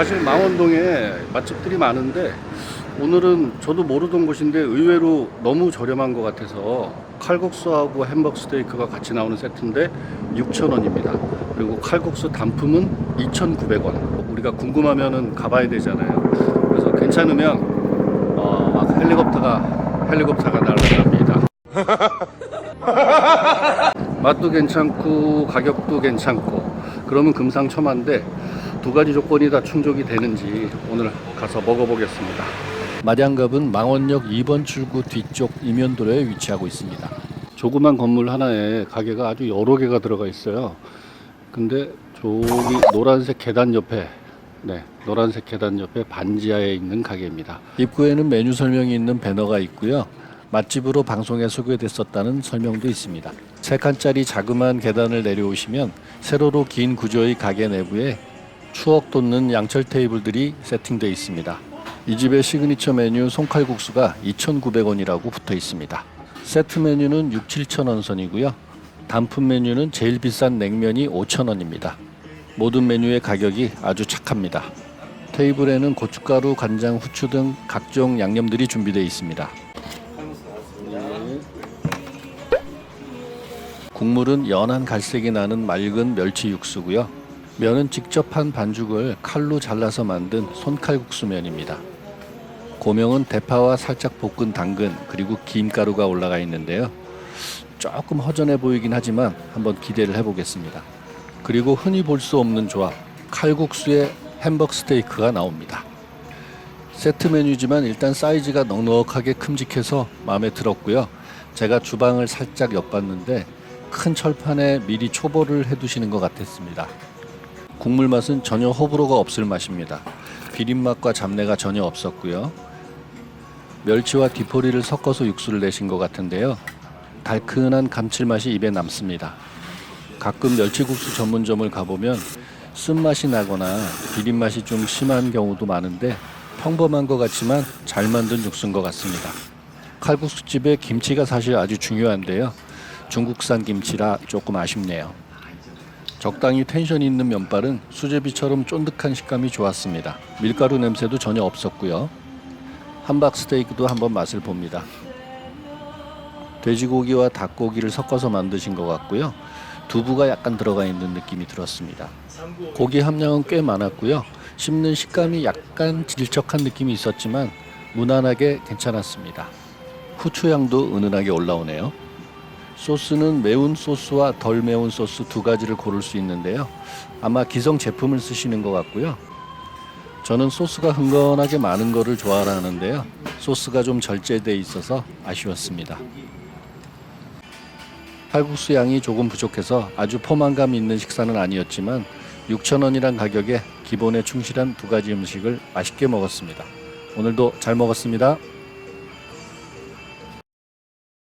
사실 망원동에 맛집들이 많은데 오늘은 저도 모르던 곳인데 의외로 너무 저렴한 것 같아서 칼국수하고 햄버거 스테이크가 같이 나오는 세트인데 6,000원입니다. 그리고 칼국수 단품은 2,900원. 우리가 궁금하면은 가봐야 되잖아요. 그래서 괜찮으면 어, 막 헬리콥터가 헬리콥터가 날아갑니다. 맛도 괜찮고 가격도 괜찮고 그러면 금상첨화인데 두 가지 조건이 다 충족이 되는지 오늘 가서 먹어보겠습니다. 마량갑은 망원역 2번 출구 뒤쪽 이면도로에 위치하고 있습니다. 조그만 건물 하나에 가게가 아주 여러 개가 들어가 있어요. 근데 저기 노란색 계단 옆에 네, 노란색 계단 옆에 반지하에 있는 가게입니다. 입구에는 메뉴 설명이 있는 배너가 있고요. 맛집으로 방송에 소개됐었다는 설명도 있습니다. 세 칸짜리 자그마한 계단을 내려오시면 세로로 긴 구조의 가게 내부에 추억 돋는 양철 테이블들이 세팅되어 있습니다. 이 집의 시그니처 메뉴 송칼국수가 2,900원이라고 붙어 있습니다. 세트 메뉴는 6, 7천 원 선이고요. 단품 메뉴는 제일 비싼 냉면이 5,000원입니다. 모든 메뉴의 가격이 아주 착합니다. 테이블에는 고춧가루, 간장, 후추 등 각종 양념들이 준비되어 있습니다. 국물은 연한 갈색이 나는 맑은 멸치 육수고요. 면은 직접 한 반죽을 칼로 잘라서 만든 손칼국수 면입니다. 고명은 대파와 살짝 볶은 당근 그리고 김가루가 올라가 있는데요. 조금 허전해 보이긴 하지만 한번 기대를 해보겠습니다. 그리고 흔히 볼 수 없는 조합 칼국수에 햄버거 스테이크가 나옵니다. 세트 메뉴지만 일단 사이즈가 넉넉하게 큼직해서 마음에 들었고요. 제가 주방을 살짝 엿봤는데 큰 철판에 미리 초벌을 해두시는 것 같았습니다. 국물 맛은 전혀 호불호가 없을 맛입니다. 비린맛과 잡내가 전혀 없었고요. 멸치와 디포리를 섞어서 육수를 내신 것 같은데요. 달큰한 감칠맛이 입에 남습니다. 가끔 멸치국수 전문점을 가보면 쓴맛이 나거나 비린맛이 좀 심한 경우도 많은데 평범한 것 같지만 잘 만든 육수인 것 같습니다. 칼국수집에 김치가 사실 아주 중요한데요. 중국산 김치라 조금 아쉽네요. 적당히 텐션 있는 면발은 수제비처럼 쫀득한 식감이 좋았습니다. 밀가루 냄새도 전혀 없었고요. 함박 스테이크도 한번 맛을 봅니다. 돼지고기와 닭고기를 섞어서 만드신 것 같고요. 두부가 약간 들어가 있는 느낌이 들었습니다. 고기 함량은 꽤 많았고요. 씹는 식감이 약간 질척한 느낌이 있었지만 무난하게 괜찮았습니다. 후추향도 은은하게 올라오네요. 소스는 매운 소스와 덜 매운 소스 두 가지를 고를 수 있는데요. 아마 기성 제품을 쓰시는 것 같고요. 저는 소스가 흥건하게 많은 거를 좋아하는데요. 소스가 좀 절제돼 있어서 아쉬웠습니다. 칼국수 양이 조금 부족해서 아주 포만감 있는 식사는 아니었지만 6,000원이란 가격에 기본에 충실한 두 가지 음식을 맛있게 먹었습니다. 오늘도 잘 먹었습니다.